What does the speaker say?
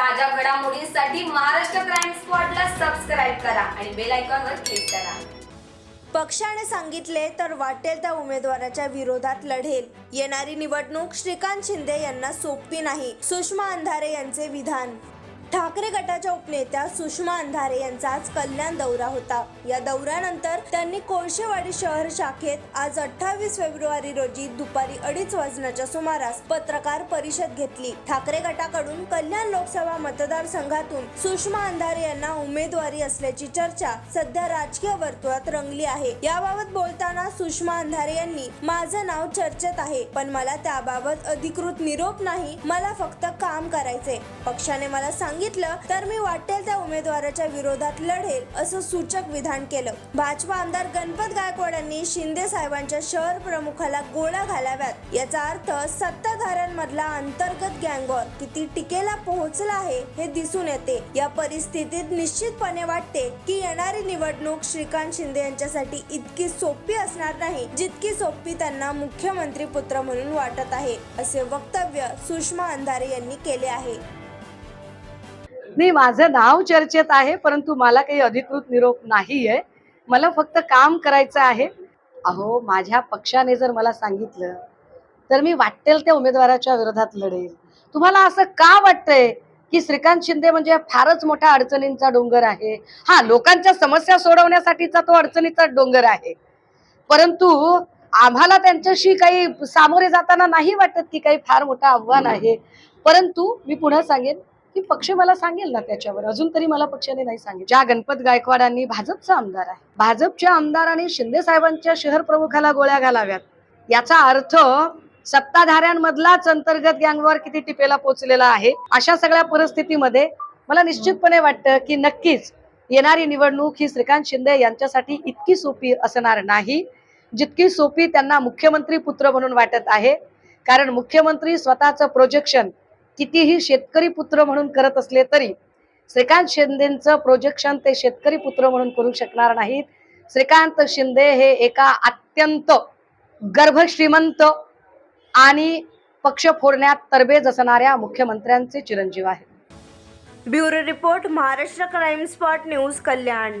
ताज्या घडामोडींसाठी Maharashtra crime स्पॉटला subscribe करा आणि बेल आयकॉनवर क्लिक करा. पक्षाने सांगितले तर वाटेल त्या उमेदवाराच्या विरोधात लढेल. येणारी निवडणूक श्रीकांत शिंदे यांना सोपी नाही. सुषमा अंधारे यांचे विधान ठाकरे गटाच्या उपनेत्या सुषमा अंधारे यांचा आज कल्याण दौरा होता. या दौऱ्यानंतर त्यांनी कोळशेवाडी शहर शाखेत आज अठ्ठावीस फेब्रुवारी रोजी दुपारी अडीच वाजण्याच्या सुमारास पत्रकार परिषद घेतली. ठाकरे गटाकडून कल्याण लोकसभा मतदारसंघातून सुषमा अंधारे यांना उमेदवारी असल्याची चर्चा सध्या राजकीय वर्तुळात रंगली आहे. याबाबत बोलताना सुषमा अंधारे यांनी माझं नाव चर्चेत आहे पण मला त्याबाबत अधिकृत निरोप नाही. मला फक्त काम करायचे पक्षाने मला सांग सांगितलं तर मी वाटेल त्या उमेदवाराच्या विरोधात लढेल असं सूचक विधान केलं. भाजपा आमदार गणपत गायकवाड यांनी शिंदे साहेबांच्या शहर प्रमुखाला गोळ्या घालाव्यात. याचा अर्थ सत्ताधाऱ्यांमधला अंतर्गत गँगॉर किती टीकेला पोहोचला आहे हे दिसून येते. या परिस्थितीत निश्चितपणे वाटते की येणारी निवडणूक श्रीकांत शिंदे यांच्यासाठी इतकी सोपी असणार नाही जितकी सोपी त्यांना मुख्यमंत्री पुत्र म्हणून वाटत आहे असे वक्तव्य सुषमा अंधारे यांनी केले आहे. नाही माझं नाव चर्चेत आहे परंतु मला काही अधिकृत निरोप नाही आहे मला फक्त काम करायचं आहे. अहो माझ्या पक्षाने जर मला सांगितलं तर मी वाटेल त्या उमेदवाराच्या विरोधात लढेल. तुम्हाला असं का वाटतंय की श्रीकांत शिंदे म्हणजे फारच मोठा अडचणींचा डोंगर आहे? हा लोकांच्या समस्या सोडवण्यासाठीचा तो अडचणीचा डोंगर आहे. परंतु आम्हाला त्यांच्याशी काही सामोरे जाताना नाही वाटत की काही फार मोठं आव्हान आहे. परंतु मी पुन्हा सांगेन की पक्ष मला सांगेल ना त्याच्यावर. अजून तरी मला पक्षाने नाही सांगेल ज्या गणपत गायकवाडांनी भाजपचा आमदार आहे भाजपच्या आमदारांनी शिंदे साहेबांच्या शहर प्रमुखाला गोळ्या घालाव्यात. याचा अर्थ सत्ताधाऱ्यांमधलाच अंतर्गत गँगवर किती टिपेला पोचलेला आहे अशा सगळ्या परिस्थितीमध्ये मला निश्चितपणे वाटतं की नक्कीच येणारी निवडणूक ही श्रीकांत शिंदे यांच्यासाठी इतकी सोपी असणार नाही जितकी सोपी त्यांना मुख्यमंत्री पुत्र म्हणून वाटत आहे. कारण मुख्यमंत्री स्वतःचं प्रोजेक्शन कितीही शेतकरी पुत्र म्हणून करत असले तरी श्रीकांत शिंदेचं प्रोजेक्शन ते शेतकरी पुत्र म्हणून करू शकणार नाहीत. श्रीकांत शिंदे हे एका अत्यंत गर्भश्रीमंत आणि पक्ष फोडण्यात तरबेज असणाऱ्या मुख्यमंत्र्यांचे चिरंजीव आहेत. Bureau report Maharashtra crime spot news Kalyan.